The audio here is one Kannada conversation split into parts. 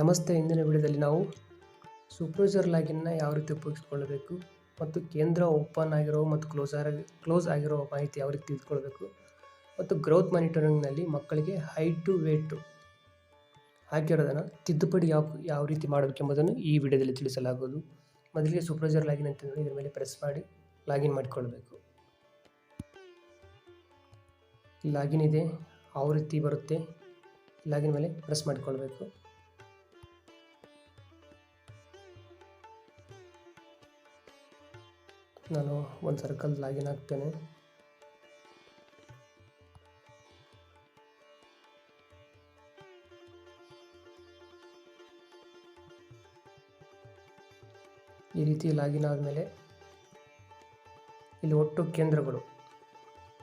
ನಮಸ್ತೆ. ಇಂದಿನ ವಿಡಿಯೋದಲ್ಲಿ ನಾವು ಸೂಪರ್ವೈಸರ್ ಲಾಗಿನ್ನ ಯಾವ ರೀತಿ ಉಪಯೋಗಿಸ್ಕೊಳ್ಬೇಕು ಮತ್ತು ಕೇಂದ್ರ ಓಪನ್ ಆಗಿರೋ ಮತ್ತು ಕ್ಲೋಸ್ ಆಗಿ, ಕ್ಲೋಸ್ ಆಗಿರೋ ಮಾಹಿತಿ ಯಾವ ರೀತಿ ತಿಳಿದುಕೊಳ್ಬೇಕು ಮತ್ತು ಗ್ರೋತ್ ಮಾನಿಟರಿಂಗ್ನಲ್ಲಿ ಮಕ್ಕಳಿಗೆ ಹೈಟು ವೇಟು ಹಾಕಿರೋದನ್ನು ತಿದ್ದುಪಡಿ ಯಾವ ಯಾವ ರೀತಿ ಮಾಡಬೇಕೆಂಬುದನ್ನು ಈ ವಿಡಿಯೋದಲ್ಲಿ ತಿಳಿಸಲಾಗುವುದು. ಮೊದಲಿಗೆ ಸೂಪರ್ವೈಸರ್ ಲಾಗಿನ್ ಅಂತ ನೋಡಿ ಇದರ ಮೇಲೆ ಪ್ರೆಸ್ ಮಾಡಿ, ಲಾಗಿನ್ ಮಾಡಿಕೊಳ್ಬೇಕು ಲಾಗಿನ್ ಇದೆ, ಯಾವ ರೀತಿ ಬರುತ್ತೆ, ಲಾಗಿನ್ ಮೇಲೆ ಪ್ರೆಸ್ ಮಾಡಿಕೊಳ್ಬೇಕು ನಾನು ಒಂದು ಸರ್ಕಲ್ ಲಾಗಿನ್ ಆಗ್ತೇನೆ. ಈ ರೀತಿ ಲಾಗಿನ್ ಆದಮೇಲೆ ಇಲ್ಲಿ ಒಟ್ಟು ಕೇಂದ್ರಗಳು.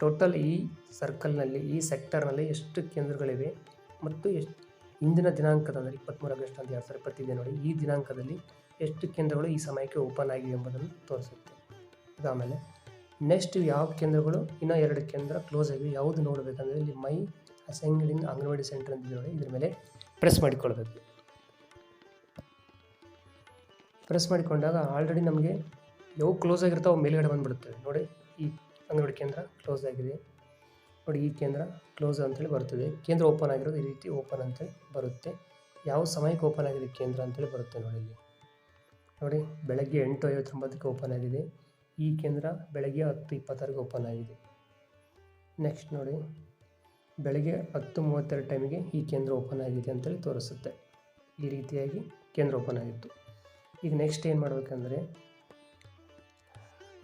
ಟೋಟಲ್ ಈ ಸರ್ಕಲ್ನಲ್ಲಿ ಈ ಸೆಕ್ಟರ್ನಲ್ಲಿ ಎಷ್ಟು ಕೇಂದ್ರಗಳಿವೆ ಮತ್ತು ಎಷ್ಟು ಇಂದಿನ ದಿನಾಂಕದ ಅಂದರೆ ಇಪ್ಪತ್ತ್ಮೂರು ಆಗಸ್ಟ್ ಅಂತ ಎರಡು ಸಾವಿರ ಇಪ್ಪತ್ತಿದೆ ನೋಡಿ, ಈ ದಿನಾಂಕದಲ್ಲಿ ಎಷ್ಟು ಕೇಂದ್ರಗಳು ಈ ಸಮಯಕ್ಕೆ ಓಪನ್ ಆಗಿವೆ ಎಂಬುದನ್ನು ತೋರಿಸುತ್ತೆ. ಅದಾದಮೇಲೆ ನೆಕ್ಸ್ಟ್ ಯಾವ ಕೇಂದ್ರಗಳು? ಇನ್ನೂ ಎರಡು ಕೇಂದ್ರ ಕ್ಲೋಸ್ ಆಗಿವೆ ಯಾವುದು ನೋಡಬೇಕಂದ್ರೆ ಇಲ್ಲಿ ಮೈ ಅಸೆಂಗ್ಡ್ ಇನ್ ಅಂಗನವಾಡಿ ಸೆಂಟರ್ ಅಂತ ನೋಡಿ. ಇದ್ರ ಮೇಲೆ ಪ್ರೆಸ್ ಮಾಡಿಕೊಳ್ಬೇಕು. ಪ್ರೆಸ್ ಮಾಡಿಕೊಂಡಾಗ ಆಲ್ರೆಡಿ ನಮಗೆ ಯಾವ ಕ್ಲೋಸ್ ಆಗಿರ್ತಾವೆ ಮೇಲ್ಗಡೆ ಬಂದುಬಿಡುತ್ತವೆ. ನೋಡಿ, ಈ ಅಂಗನವಾಡಿ ಕೇಂದ್ರ ಕ್ಲೋಸ್ ಆಗಿದೆ. ನೋಡಿ, ಈ ಕೇಂದ್ರ ಕ್ಲೋಸ್ ಅಂತೇಳಿ ಬರ್ತದೆ. ಕೇಂದ್ರ ಓಪನ್ ಆಗಿರೋದು ಈ ರೀತಿ ಓಪನ್ ಅಂತೇಳಿ ಬರುತ್ತೆ. ಯಾವ ಸಮಯಕ್ಕೆ ಓಪನ್ ಆಗಿದೆ ಕೇಂದ್ರ ಅಂತೇಳಿ ಬರುತ್ತೆ ನೋಡಿ ಇಲ್ಲಿ. ನೋಡಿ, ಬೆಳಗ್ಗೆ ಎಂಟು ಐವತ್ತೊಂಬತ್ತಕ್ಕೆ ಓಪನ್ ಆಗಿದೆ. ಈ ಕೇಂದ್ರ ಬೆಳಗ್ಗೆ ಹತ್ತು ಇಪ್ಪತ್ತಾರಿಗೆ ಓಪನ್ ಆಗಿದೆ. ನೆಕ್ಸ್ಟ್ ನೋಡಿ. ಬೆಳಗ್ಗೆ ಹತ್ತು ಮೂವತ್ತೆರಡು ಟೈಮಿಗೆ ಈ ಕೇಂದ್ರ ಓಪನ್ ಆಗಿದೆ ಅಂತೇಳಿ ತೋರಿಸುತ್ತೆ. ಈ ರೀತಿಯಾಗಿ ಕೇಂದ್ರ ಓಪನ್ ಆಗಿತ್ತು. ಈಗ ನೆಕ್ಸ್ಟ್ ಏನು ಮಾಡಬೇಕಂದ್ರೆ,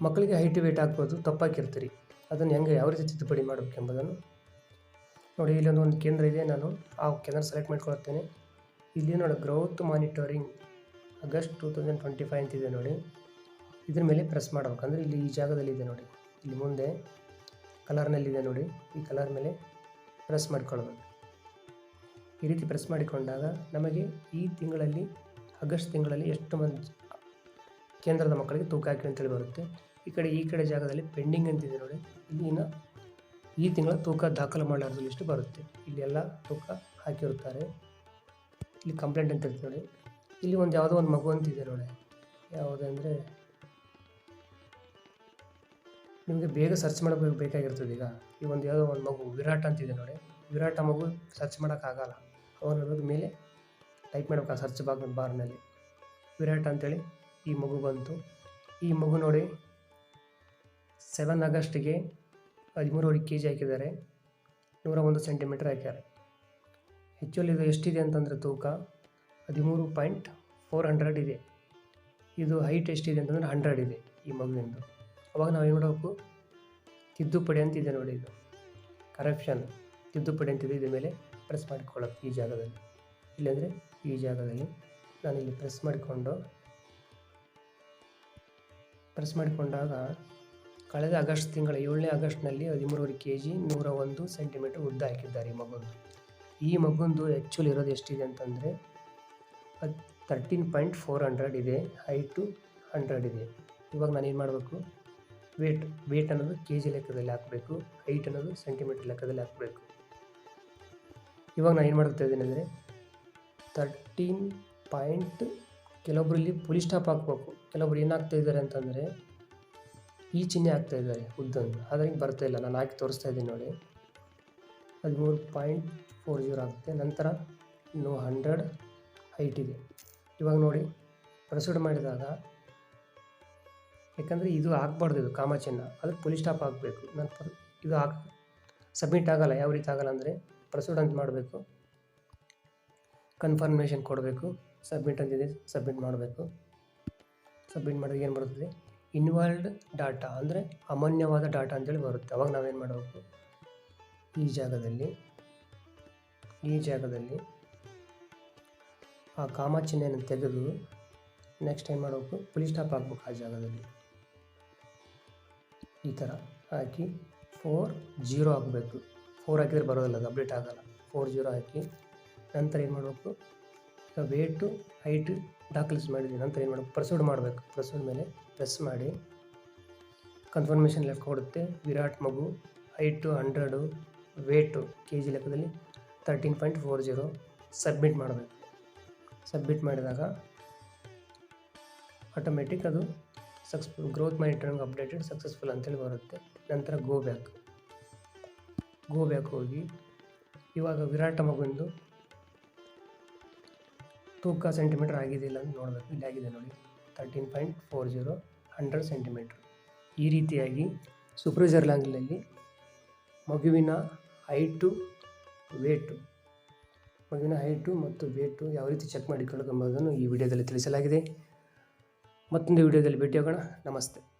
ಮಕ್ಕಳಿಗೆ ಹೈಟ್ ವೇಟ್ ಹಾಕ್ಬೋದು, ತಪ್ಪಾಕಿರ್ತೀರಿ. ಅದನ್ನು ಹೆಂಗೆ, ಯಾವ ರೀತಿ ತಿದ್ದುಪಡಿ ಮಾಡಬೇಕೆಂಬುದನ್ನು ನೋಡಿ. ಇಲ್ಲೊಂದು ಒಂದು ಕೇಂದ್ರ ಇದೆ, ನಾನು ಆ ಕೇಂದ್ರ ಸೆಲೆಕ್ಟ್ ಮಾಡ್ಕೊಳ್ತೇನೆ. ಇಲ್ಲಿ ನೋಡಿ growth monitoring August two thousand twenty five ಅಂತಿದೆ ನೋಡಿ. ಇದ್ರ ಮೇಲೆ ಪ್ರೆಸ್ ಮಾಡ್ಬೇಕಂದ್ರೆ ಇಲ್ಲಿ ಈ ಜಾಗದಲ್ಲಿ ಇದೆ ನೋಡಿ. ಇಲ್ಲಿ ಮುಂದೆ ಕಲರ್ನಲ್ಲಿದೆ ನೋಡಿ. ಈ ಕಲರ್ ಮೇಲೆ ಪ್ರೆಸ್ ಮಾಡಿಕೊಳ್ಬೇಕು. ಈ ರೀತಿ ಪ್ರೆಸ್ ಮಾಡಿಕೊಂಡಾಗ ನಮಗೆ ಈ ತಿಂಗಳಲ್ಲಿ, ಆಗಸ್ಟ್ ತಿಂಗಳಲ್ಲಿ ಎಷ್ಟು ಮಂದಿ ಕೇಂದ್ರದ ಮಕ್ಕಳಿಗೆ ತೂಕ ಹಾಕಿ ಅಂತೇಳಿ ಬರುತ್ತೆ. ಈ ಕಡೆ ಈ ಕಡೆ ಜಾಗದಲ್ಲಿ ಪೆಂಡಿಂಗ್ ಅಂತಿದೆ ನೋಡಿ. ಇಲ್ಲಿ ಇನ್ನು ಈ ತಿಂಗಳ ತೂಕ ದಾಖಲು ಮಾಡಲಾರ್ದು ಲಿಸ್ಟ್ ಬರುತ್ತೆ. ಇಲ್ಲಿ ಎಲ್ಲ ತೂಕ ಹಾಕಿರುತ್ತಾರೆ. ಇಲ್ಲಿ ಕಂಪ್ಲೇಂಟ್ ಅಂತ ಇರ್ತದೆ ನೋಡಿ. ಇಲ್ಲಿ ಒಂದು ಯಾವುದೋ ಒಂದು ಮಗು ಅಂತಿದೆ ನೋಡಿ. ಯಾವುದಂದರೆ ನಿಮಗೆ ಬೇಗ ಸರ್ಚ್ ಮಾಡಬೇಕು ಬೇಕಾಗಿರ್ತದೆ ಈಗ. ಈ ಒಂದು ಯಾವುದೋ ಒಂದು ಮಗು ವಿರಾಟ್ ಅಂತಿದೆ ನೋಡಿ. ವಿರಾಟ್ ಮಗು ಸರ್ಚ್ ಮಾಡೋಕ್ಕಾಗಲ್ಲ ಅವನ ಮೇಲೆ ಟೈಪ್ ಮಾಡಬೇಕು ಸರ್ಚ್ ಬಾಗ್ ಬಾರ್ನಲ್ಲಿ ವಿರಾಟ್ ಅಂತೇಳಿ ಈ ಮಗು ಬಂತು. ಈ ಮಗು ನೋಡಿ ಸೆವೆನ್ ಆಗಸ್ಟಿಗೆ ಹದಿಮೂರುವರೆ ಕೆ ಜಿ ಹಾಕಿದ್ದಾರೆ. ನೂರ ಒಂದು ಸೆಂಟಿಮೀಟರ್ ಹಾಕ್ಯಾರೆ. ಆ್ಯಕ್ಚುಲಿ ಇದು ಎಷ್ಟಿದೆ ಅಂತಂದರೆ ತೂಕ ಹದಿಮೂರು ಪಾಯಿಂಟ್ ಫೋರ್ ಹಂಡ್ರೆಡ್ ಇದೆ. ಇದು ಹೈಟ್ ಎಷ್ಟಿದೆ ಅಂತಂದರೆ ಹಂಡ್ರೆಡ್ ಇದೆ ಈ ಮಗುವಿಂದು. ಅವಾಗ ನಾವು ಏನು ಮಾಡಬೇಕು? ತಿದ್ದುಪಡಿ ಅಂತಿದೆ ನೋಡಿ ಇದು. ಕರಪ್ಷನ್ ತಿದ್ದುಪಡಿ ಅಂತಿದೆ ಇದ್ರ ಮೇಲೆ ಪ್ರೆಸ್ ಮಾಡಿಕೊಳ್ಳೋದು ಈ ಜಾಗದಲ್ಲಿ. ಇಲ್ಲಾಂದರೆ ಈ ಜಾಗದಲ್ಲಿ ನಾನು ಇಲ್ಲಿ ಪ್ರೆಸ್ ಮಾಡಿಕೊಂಡು ಪ್ರೆಸ್ ಮಾಡಿಕೊಂಡಾಗ ಕಳೆದ ಆಗಸ್ಟ್ ತಿಂಗಳ ಏಳನೇ ಆಗಸ್ಟ್ನಲ್ಲಿ ಹದಿಮೂರುವರೆ ಕೆ ಜಿ ನೂರ ಒಂದು ಸೆಂಟಿಮೀಟರ್ ಉದ್ದ ಹಾಕಿದ್ದಾರೆ ಈ ಮಗುಂದು. ಈ ಮಗುಂದು ಆ್ಯಕ್ಚುಲಿ ಇರೋದು ಎಷ್ಟಿದೆ ಅಂತಂದರೆ ತರ್ಟೀನ್ ಪಾಯಿಂಟ್ ಫೋರ್ ಹಂಡ್ರೆಡ್ ಇದೆ ಹೈಟು ಹಂಡ್ರೆಡ್ ಇದೆ. ಇವಾಗ ನಾನು ಏನು ಮಾಡಬೇಕು? ವೇಟ್ ವೇಟ್ ಅನ್ನೋದು ಕೆ ಜಿ ಲೆಕ್ಕದಲ್ಲಿ ಹಾಕಬೇಕು, ಹೈಟ್ ಅನ್ನೋದು ಸೆಂಟಿಮೀಟರ್ ಲೆಕ್ಕದಲ್ಲಿ ಹಾಕಬೇಕು. ಇವಾಗ ನಾನು ಏನು ಮಾಡ್ತಾ ಇದ್ದೀನಿ ಅಂದರೆ ತರ್ಟೀನ್ ಪಾಯಿಂಟ್ ಕೆಲವೊಬ್ರು ಇಲ್ಲಿ ಪುಲಿ ಸ್ಟಾಪ್ ಹಾಕ್ಬೇಕು. ಕೆಲವೊಬ್ರು ಏನು ಹಾಕ್ತಾ ಇದ್ದಾರೆ ಅಂತಂದರೆ ಈ ಚಿಹ್ನೆ ಆಗ್ತಾ ಇದ್ದಾರೆ ಉದ್ದನ್ನು ಆದರೆ ಬರ್ತಾ ಇಲ್ಲ, ನಾನು ಹಾಕಿ ತೋರಿಸ್ತಾ ಇದ್ದೀನಿ ನೋಡಿ. ಹದಿಮೂರು ಪಾಯಿಂಟ್ ಫೋರ್ ಜೀರೋ ಆಗುತ್ತೆ. ನಂತರ ಇನ್ನೂ ಹಂಡ್ರೆಡ್ ಹೈಟ್ ಇದೆ. ಇವಾಗ ನೋಡಿ, ಪ್ರೊಸೀಡ್ ಮಾಡಿದಾಗ ಯಾಕಂದರೆ ಇದು ಹಾಕ್ಬಾರ್ದು ಇದು ಕಾಮಚಿನ್ನ. ಅದಕ್ಕೆ ಪುಲಿ ಸ್ಟಾಪ್ ಹಾಕಬೇಕು. ನಂತರ ಇದು ಹಾಕ್, ಸಬ್ಮಿಟ್ ಆಗಲ್ಲ, ಯಾವ ರೀತಿ ಆಗಲ್ಲ ಅಂದರೆ ಪ್ರಸೂಡ್ ಅಂತ ಮಾಡಬೇಕು. ಕನ್ಫರ್ಮೇಷನ್ ಕೊಡಬೇಕು. ಸಬ್ಮಿಟ್ ಅಂತಿದೆ, ಸಬ್ಮಿಟ್ ಮಾಡಬೇಕು. ಸಬ್ಮಿಟ್ ಮಾಡಿದಾಗ ಏನು ಬರುತ್ತದೆ? ಇನ್ವಾಲ್ಡ್ ಡಾಟಾ ಅಂದರೆ ಅಮಾನ್ಯವಾದ ಡಾಟಾ ಅಂತೇಳಿ ಬರುತ್ತೆ. ಅವಾಗ ನಾವೇನು ಮಾಡಬೇಕು? ಈ ಜಾಗದಲ್ಲಿ ಈ ಜಾಗದಲ್ಲಿ ಆ ಕಾಮ ಚಿಹ್ನೆಯನ್ನು ತೆಗೆದು ನೆಕ್ಸ್ಟ್ ಏನು ಮಾಡಬೇಕು? ಪುಲಿ ಸ್ಟಾಪ್ ಹಾಕ್ಬೇಕು ಆ ಜಾಗದಲ್ಲಿ. ಈ ಥರ ಹಾಕಿ ಫೋರ್ ಜೀರೋ ಹಾಕಬೇಕು. ಫೋರ್ ಹಾಕಿದರೆ ಬರೋದಿಲ್ಲ, ಅದು ಅಪ್ಡೇಟ್ ಆಗೋಲ್ಲ. ಫೋರ್ ಜೀರೋ ಹಾಕಿ ನಂತರ ಏನು ಮಾಡಬೇಕು? ಈಗ ವೇಟು ಹೈಟ್ ದಾಖಲಿಸಿ ಮಾಡಿದ್ವಿ, ನಂತರ ಏನು ಮಾಡಬೇಕು? ಪ್ರೊಸೀಡ್ ಮಾಡಬೇಕು. ಪ್ರೊಸೀಡ್ ಮೇಲೆ ಪ್ರೆಸ್ ಮಾಡಿ ಕನ್ಫರ್ಮೇಷನ್ ಲೆಕ್ಕ ಕೊಡುತ್ತೆ. ವಿರಾಟ್, ಮಗು height hundred weight K G ಲೆಕ್ಕದಲ್ಲಿ thirteen point four zero submit ಮಾಡಬೇಕು. ಸಬ್ಮಿಟ್ ಮಾಡಿದಾಗ ಆಟೋಮೆಟಿಕ್ ಅದು successful growth monitoring updated successful ಅಂತೇಳಿ ಬರುತ್ತೆ. ನಂತರ ಗೋ ಬ್ಯಾಕ್ ಗೋ ಬ್ಯಾಕ್ ಹೋಗಿ, ಇವಾಗ ವಿರಾಟ ಮಗುಂದು ತೂಕ ಸೆಂಟಿಮೀಟರ್ ಆಗಿದೆ ಇಲ್ಲ ಅಂತ ನೋಡಬೇಕು. ಇಲ್ಲಿ ಆಗಿದೆ ನೋಡಿ. Thirteen point four zero hundred centimetre ಈ ರೀತಿಯಾಗಿ ಸೂಪರ್ವೈಸರ್ ಲ್ಯಾಂಗ್ಲಲ್ಲಿ ಮಗುವಿನ ಹೈಟು ವೇಟು ಮಗುವಿನ ಹೈಟು ಮತ್ತು ವೇಟು ಯಾವ ರೀತಿ ಚೆಕ್ ಮಾಡಿಕೊಳ್ಳಬೇಕೆಂಬುದನ್ನು ಈ ವಿಡಿಯೋದಲ್ಲಿ ತಿಳಿಸಲಾಗಿದೆ. ಮತ್ತೊಂದು ವಿಡಿಯೋದಲ್ಲಿ ಭೇಟಿಯಾಗೋಣ. ನಮಸ್ತೆ.